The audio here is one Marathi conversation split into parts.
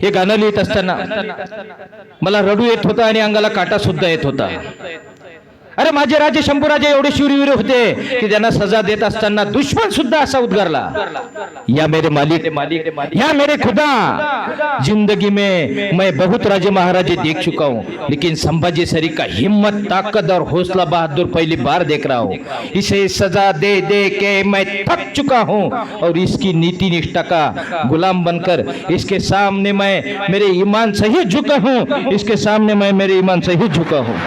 हे गाणं लिहित असताना मला रडू येत होता आणि अंगाला काटा सुद्धा येत होता. अरे माझे राजे, शंभूराजे एवढे शूरवीर होते की त्यांना सजा देत असताना दुश्मन सुद्धा असा उद्गारला. या मेरे मालिक, या मेरे खुदा, ज़िंदगी में मैं बहुत राजे महाराजे देख चुका हूँ, लेकिन संभाजी सरी का हिम्मत, ताकत और हौसला बहादुर पहली बार देख रहा हूँ। इसे सजा दे दे के मैं थक चुका हूँ और इसकी नीति निष्ठा का गुलाम बनकर इसके सामने मैं मेरे ईमान से ही झुका हूँ, इसके सामने मैं मेरे ईमान से ही झुका हूँ।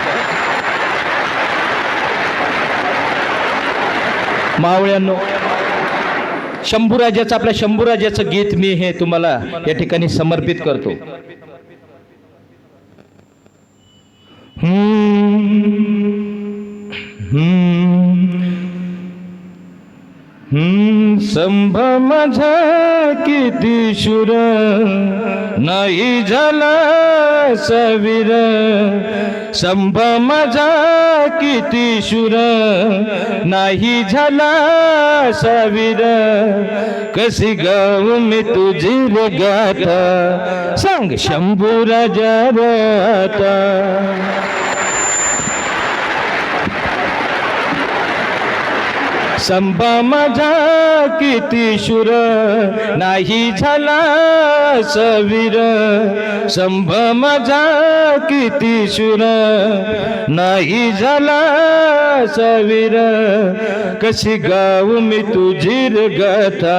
मावळ्यांनो शंभूराजाचं आपल्या शंभूराजाचं गीत मी हे तुम्हाला या ठिकाणी समर्पित करतो. हम्म. संभ माझा किती शुर नाही झाला सवीर. संभ माझा किती शुर नाही झाला सवीर. कशी गाऊ मी तुझी गाता सांग शंभू राजा संभा माझा किती शुर नाही झाला सवीर. संभ माझा किती शूर नाही झाला सवीर. कशी गाऊ मी तुझी रे गाथा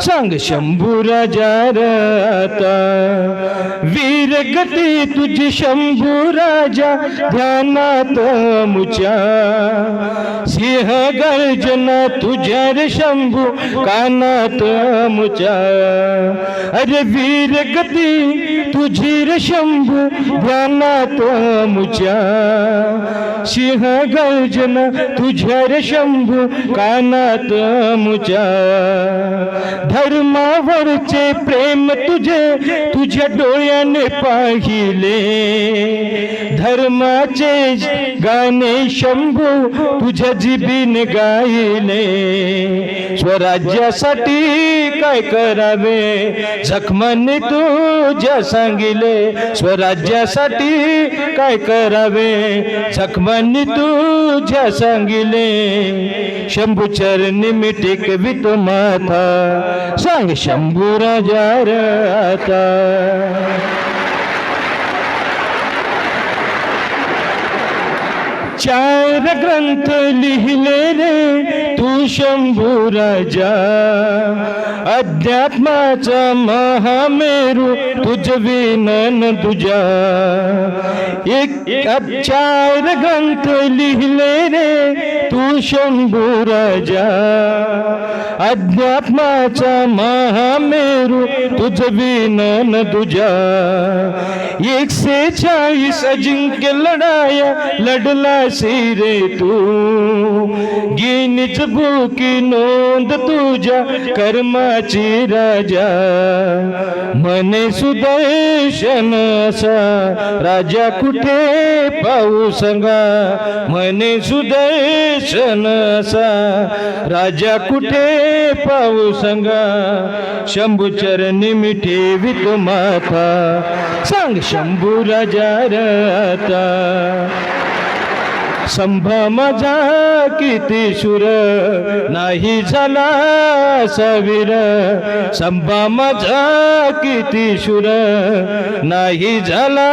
सांग शंभू आता. वीर गती तुझी शंभू राजा ध्यानात मुच्या. सिंह गर्जन तुझ्या रे शंभू कानात मुच्या अरे वीर गती तुझी रे शंभू ध्यानात मुच्या सिंह गर्जना तुझ्या रे शंभू कानात मुच्या धर्मावरचे प्रेम तुझे तुझ्या डोळ्याने पाहिले धर्माचे गाणे शंभू तुझ्या जिबीने गायले स्वराज्यासाठी काय करावे? जखमांनी तुझ्या सांगिले स्वराज्यासाठी काय करावे? जखमांनी तुझ्या सांगिले शंभू चरणी मी टेकवितो माथा. सांग शंभू राजा आता. चार ग्रंथ लिहिले रे तू शंभू राजा. अध्यात्माचा महामेरू तुझ विनन तुझ्या. एक चार ग्रंथ लिहिले रे तू शंभू राजा. अध्यात्माचा महामेरू तुझ विनन तुझ्या. एकशे चाळीस अजिंक्य लढाया लढला रे तू. गिनीच भूकी नोंद तुझ्या कर्माची राजा. मने सुदर्शन असा राजा कुठे पाहू सांगा? मने सुदर्शन असा राजा कुठे पाहू सांगा शंभू चरणी मिठेवी तो माथा. सांग शंभू राजा राता संभा माझा किती शुर नाही झाला सवीर. संभा माझा किती शुर नाही झाला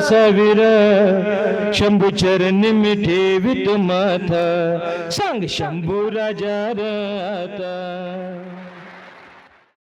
सवीर. शंभू चरणी मी ठेवितो माथा सांग शंभू राजा राता